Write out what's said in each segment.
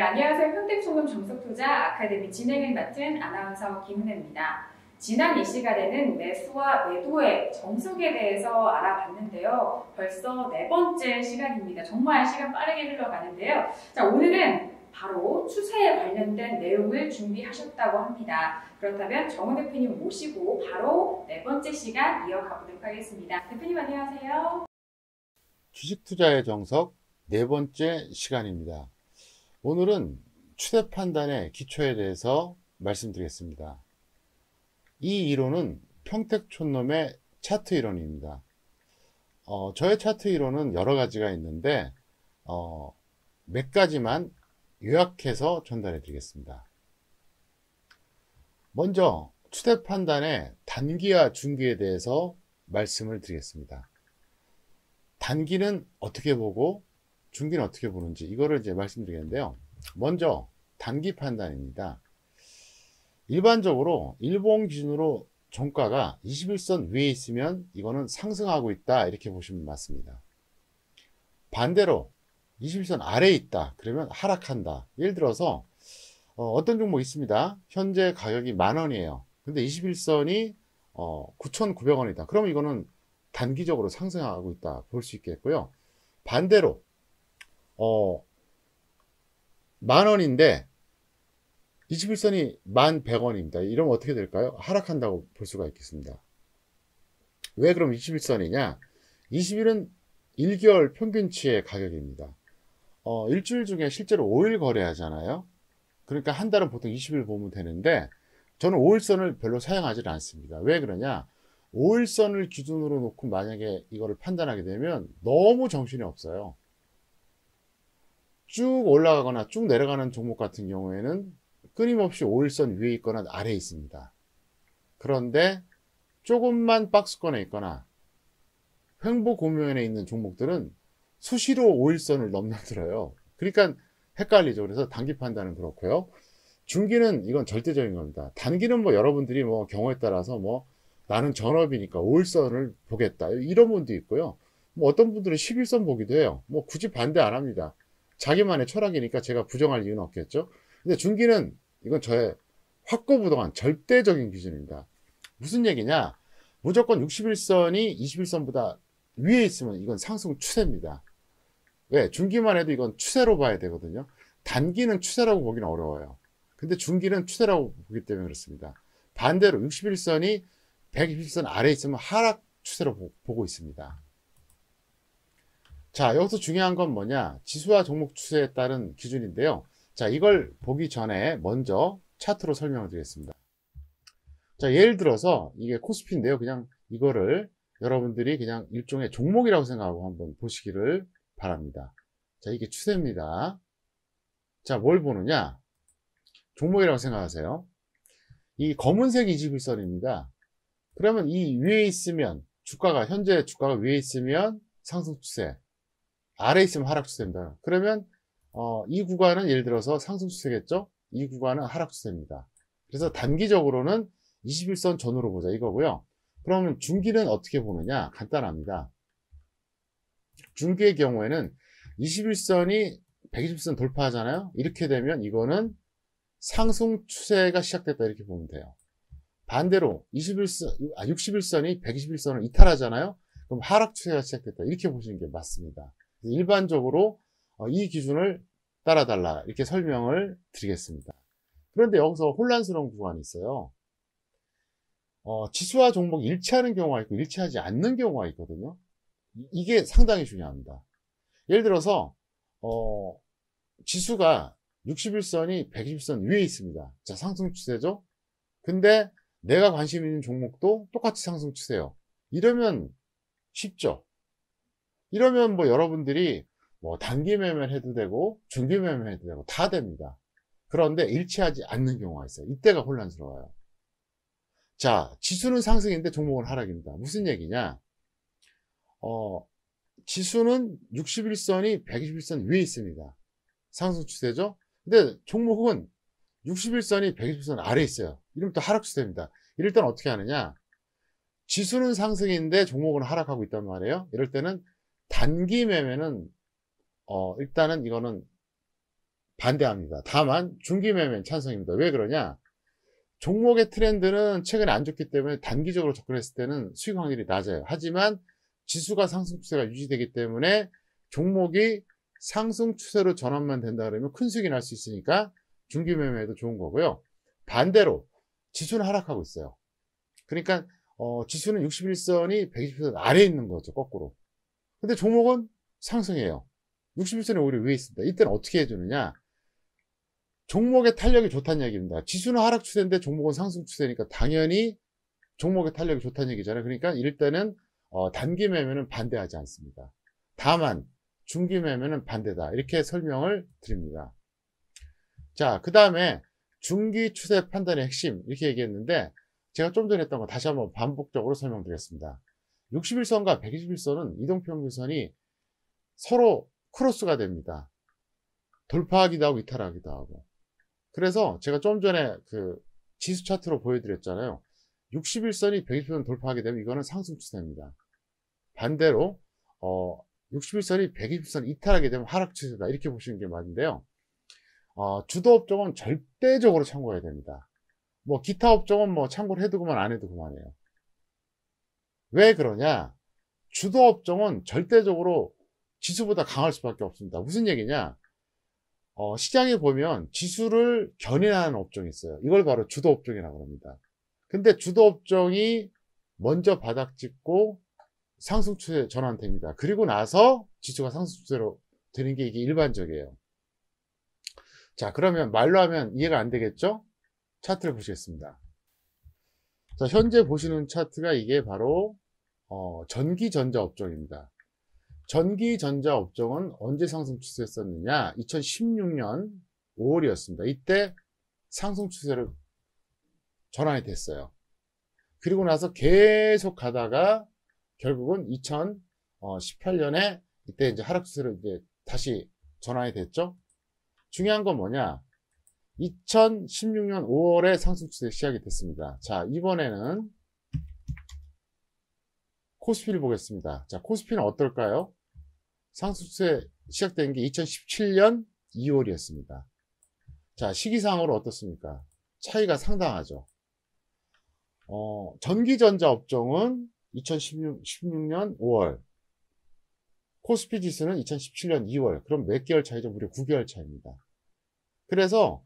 네, 안녕하세요. 평택총금 정석투자 아카데미 진행을 맡은 아나운서 김은혜입니다. 지난 이 시간에는 매수와 매도의 정석에 대해서 알아봤는데요. 벌써 네 번째 시간입니다. 정말 시간 빠르게 흘러가는데요. 자, 오늘은 바로 추세에 관련된 내용을 준비하셨다고 합니다. 그렇다면 정우 대표님 모시고 바로 네 번째 시간 이어가 보도록 하겠습니다. 대표님 안녕하세요. 주식 투자의 정석 네 번째 시간입니다. 오늘은 추세 판단의 기초에 대해서 말씀드리겠습니다. 이 이론은 평택촌놈의 차트 이론입니다. 어, 저의 차트 이론은 여러 가지가 있는데 어, 몇 가지만 요약해서 전달해 드리겠습니다. 먼저 추세 판단의 단기와 중기에 대해서 말씀을 드리겠습니다. 단기는 어떻게 보고 중기는 어떻게 보는지 이거를 이제 말씀드리겠는데요. 먼저 단기 판단입니다. 일반적으로 일본 기준으로 종가가 21선 위에 있으면 이거는 상승하고 있다 이렇게 보시면 맞습니다. 반대로 21선 아래에 있다 그러면 하락한다. 예를 들어서 어, 떤 종목 있습니다. 현재 가격이 만 원이에요. 근데 21선이 어, 9,900원이다. 그러면 이거는 단기적으로 상승하고 있다 볼 수 있겠고요. 반대로 어, 만 원인데 21선이 만 100원입니다. 이러면 어떻게 될까요? 하락한다고 볼 수가 있겠습니다. 왜 그럼 21선이냐? 20일은 1개월 평균치의 가격입니다. 어, 일주일 중에 실제로 5일 거래하잖아요. 그러니까 한 달은 보통 20일 보면 되는데 저는 5일선을 별로 사용하지 않습니다. 왜 그러냐? 5일선을 기준으로 놓고 만약에 이거를 판단하게 되면 너무 정신이 없어요. 쭉 올라가거나 쭉 내려가는 종목 같은 경우에는 끊임없이 5일선 위에 있거나 아래에 있습니다. 그런데 조금만 박스권에 있거나 횡보 고면에 있는 종목들은 수시로 5일선을 넘나들어요. 그러니까 헷갈리죠. 그래서 단기 판단은 그렇고요. 중기는 이건 절대적인 겁니다. 단기는 뭐 여러분들이 뭐 경우에 따라서 뭐 나는 전업이니까 5일선을 보겠다. 이런 분도 있고요. 뭐 어떤 분들은 11선 보기도 해요. 뭐 굳이 반대 안 합니다. 자기만의 철학이니까 제가 부정할 이유는 없겠죠. 근데 중기는 이건 저의 확고부동한 절대적인 기준입니다. 무슨 얘기냐? 무조건 61선이 21선보다 위에 있으면 이건 상승 추세입니다. 왜? 중기만 해도 이건 추세로 봐야 되거든요. 단기는 추세라고 보기는 어려워요. 근데 중기는 추세라고 보기 때문에 그렇습니다. 반대로 61선이 120선 아래에 있으면 하락 추세로 보고 있습니다. 자, 여기서 중요한 건 뭐냐? 지수와 종목 추세에 따른 기준인데요. 자, 이걸 보기 전에 먼저 차트로 설명을 드리겠습니다. 자, 예를 들어서 이게 코스피인데요. 그냥 이거를 여러분들이 그냥 일종의 종목이라고 생각하고 한번 보시기를 바랍니다. 자, 이게 추세입니다. 자, 뭘 보느냐? 종목이라고 생각하세요. 이 검은색 21선입니다. 그러면 이 위에 있으면 주가가 현재 주가가 위에 있으면 상승 추세 아래 있으면 하락 추세입니다. 그러면 어, 이 구간은 예를 들어서 상승 추세겠죠? 이 구간은 하락 추세입니다. 그래서 단기적으로는 21선 전후로 보자 이거고요. 그러면 중기는 어떻게 보느냐? 간단합니다. 중기의 경우에는 21선이 120선 돌파하잖아요. 이렇게 되면 이거는 상승 추세가 시작됐다 이렇게 보면 돼요. 반대로 21선, 아, 61선이 121선을 이탈하잖아요. 그럼 하락 추세가 시작됐다 이렇게 보시는 게 맞습니다. 일반적으로 어, 이 기준을 따라달라 이렇게 설명을 드리겠습니다. 그런데 여기서 혼란스러운 구간이 있어요. 어, 지수와 종목이 일치하는 경우가 있고 일치하지 않는 경우가 있거든요. 이게 상당히 중요합니다. 예를 들어서 어, 지수가 61선이 120선 위에 있습니다. 자 상승 추세죠. 근데 내가 관심 있는 종목도 똑같이 상승 추세요. 이러면 쉽죠. 이러면 뭐 여러분들이 뭐 단기 매매를 해도 되고 중기 매매를 해도 되고 다 됩니다. 그런데 일치하지 않는 경우가 있어요. 이때가 혼란스러워요. 자, 지수는 상승인데 종목은 하락입니다. 무슨 얘기냐? 어, 지수는 61선이 121선 위에 있습니다. 상승 추세죠? 근데 종목은 61선이 120선 아래에 있어요. 이러면 또 하락 추세입니다. 이럴 때는 어떻게 하느냐? 지수는 상승인데 종목은 하락하고 있단 말이에요. 이럴 때는 단기 매매는 어, 일단은 이거는 반대합니다. 다만 중기 매매는 찬성입니다. 왜 그러냐? 종목의 트렌드는 최근에 안 좋기 때문에 단기적으로 접근했을 때는 수익 확률이 낮아요. 하지만 지수가 상승 추세가 유지되기 때문에 종목이 상승 추세로 전환만 된다 그러면 큰 수익이 날 수 있으니까 중기 매매도 좋은 거고요. 반대로 지수는 하락하고 있어요. 그러니까 어, 지수는 61선이 120선 아래에 있는 거죠. 거꾸로. 근데 종목은 상승해요. 61선이 오히려 위에 있습니다. 이때는 어떻게 해주느냐? 종목의 탄력이 좋다는 얘기입니다. 지수는 하락 추세인데 종목은 상승 추세니까 당연히 종목의 탄력이 좋다는 얘기잖아요. 그러니까 때는 어, 단기 매매는 반대하지 않습니다. 다만 중기 매매는 반대다. 이렇게 설명을 드립니다. 자, 그 다음에 중기 추세 판단의 핵심 이렇게 얘기했는데 제가 좀 전에 했던 거 다시 한번 반복적으로 설명드리겠습니다. 61선과 121선은 이동평균선이 서로 크로스가 됩니다. 돌파하기도 하고 이탈하기도 하고. 그래서 제가 좀 전에 그 지수 차트로 보여드렸잖아요. 61선이 120선 돌파하게 되면 이거는 상승 추세입니다. 반대로 어, 61선이 120선 이탈하게 되면 하락 추세다 이렇게 보시는 게 맞는데요. 어, 주도 업종은 절대적으로 참고해야 됩니다. 뭐 기타 업종은 뭐 참고를 해도 그만 안 해도 그만해요. 왜 그러냐? 주도 업종은 절대적으로 지수보다 강할 수밖에 없습니다. 무슨 얘기냐? 어, 시장에 보면 지수를 견인하는 업종이 있어요. 이걸 바로 주도 업종이라고 합니다. 근데 주도 업종이 먼저 바닥 찍고 상승 추세 전환됩니다. 그리고 나서 지수가 상승 추세로 되는 게 이게 일반적이에요. 자, 그러면 말로 하면 이해가 안 되겠죠? 차트를 보시겠습니다. 자, 현재 보시는 차트가 이게 바로 어, 전기전자 업종입니다. 전기전자 업종은 언제 상승 추세였었느냐? 2016년 5월이었습니다. 이때 상승 추세로 전환이 됐어요. 그리고 나서 계속 가다가 결국은 2018년에 이때 이제 하락 추세로 이제 다시 전환이 됐죠. 중요한 건 뭐냐? 2016년 5월에 상승 추세 시작이 됐습니다. 자, 이번에는 코스피를 보겠습니다. 자, 코스피는 어떨까요? 상승 추세 시작된 게 2017년 2월이었습니다. 자, 시기상으로 어떻습니까? 차이가 상당하죠. 어, 전기전자 업종은 2016년 5월, 코스피 지수는 2017년 2월. 그럼 몇 개월 차이죠? 무려 9개월 차입니다. 그래서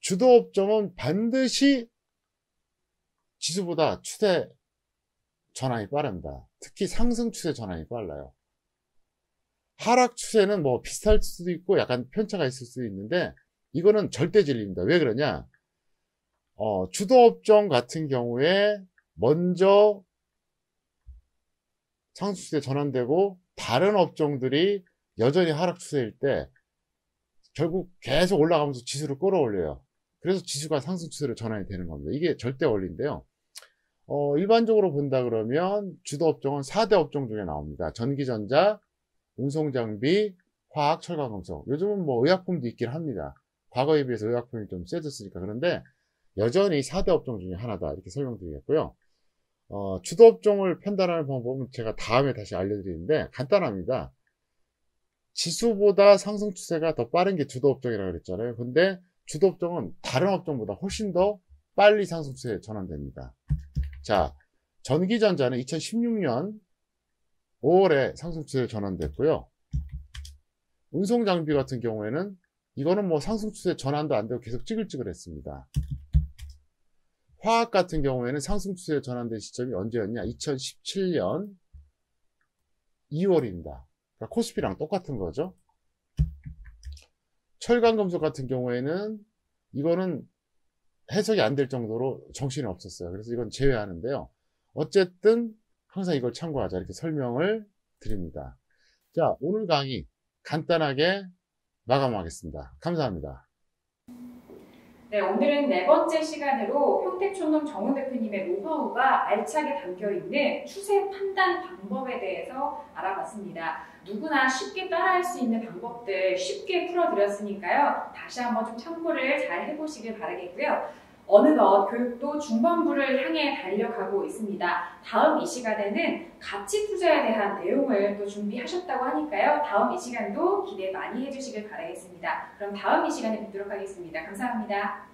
주도 업종은 반드시 지수보다 추세 전환이 빠릅니다. 특히 상승 추세 전환이 빨라요. 하락 추세는 뭐 비슷할 수도 있고 약간 편차가 있을 수도 있는데 이거는 절대 진리입니다. 왜 그러냐? 어, 주도 업종 같은 경우에 먼저 상승 추세 전환되고 다른 업종들이 여전히 하락 추세일 때 결국 계속 올라가면서 지수를 끌어올려요. 그래서 지수가 상승 추세로 전환이 되는 겁니다. 이게 절대 원리인데요. 어, 일반적으로 본다 그러면 주도 업종은 4대 업종 중에 나옵니다. 전기전자, 운송장비, 화학, 철강, 금속. 요즘은 뭐 의약품도 있긴 합니다. 과거에 비해서 의약품이 좀 세졌으니까. 그런데 여전히 4대 업종 중에 하나다. 이렇게 설명드리겠고요. 어, 주도 업종을 판단하는 방법은 제가 다음에 다시 알려드리는데 간단합니다. 지수보다 상승 추세가 더 빠른 게 주도 업종이라고 그랬잖아요. 근데 주도 업종은 다른 업종보다 훨씬 더 빨리 상승 추세에 전환됩니다. 자, 전기전자는 2016년 5월에 상승 추세에 전환됐고요. 운송장비 같은 경우에는 이거는 뭐 상승 추세 전환도 안 되고 계속 찌글찌글했습니다. 화학 같은 경우에는 상승 추세에 전환된 시점이 언제였냐? 2017년 2월입니다. 그러니까 코스피랑 똑같은 거죠. 철강금속 같은 경우에는 이거는 해석이 안 될 정도로 정신이 없었어요. 그래서 이건 제외하는데요. 어쨌든 항상 이걸 참고하자 이렇게 설명을 드립니다. 자, 오늘 강의 간단하게 마감하겠습니다. 감사합니다. 네, 오늘은 네 번째 시간으로 평택촌농 정훈 대표님의 노하우가 알차게 담겨있는 추세 판단 방법에 대해서 알아봤습니다. 누구나 쉽게 따라할 수 있는 방법들 쉽게 풀어드렸으니까요. 다시 한번 좀 참고를 잘 해보시길 바라겠고요. 어느덧 교육도 중반부를 향해 달려가고 있습니다. 다음 이 시간에는 가치 투자에 대한 내용을 또 준비하셨다고 하니까요. 다음 이 시간도 기대 많이 해주시길 바라겠습니다. 그럼 다음 이 시간에 뵙도록 하겠습니다. 감사합니다.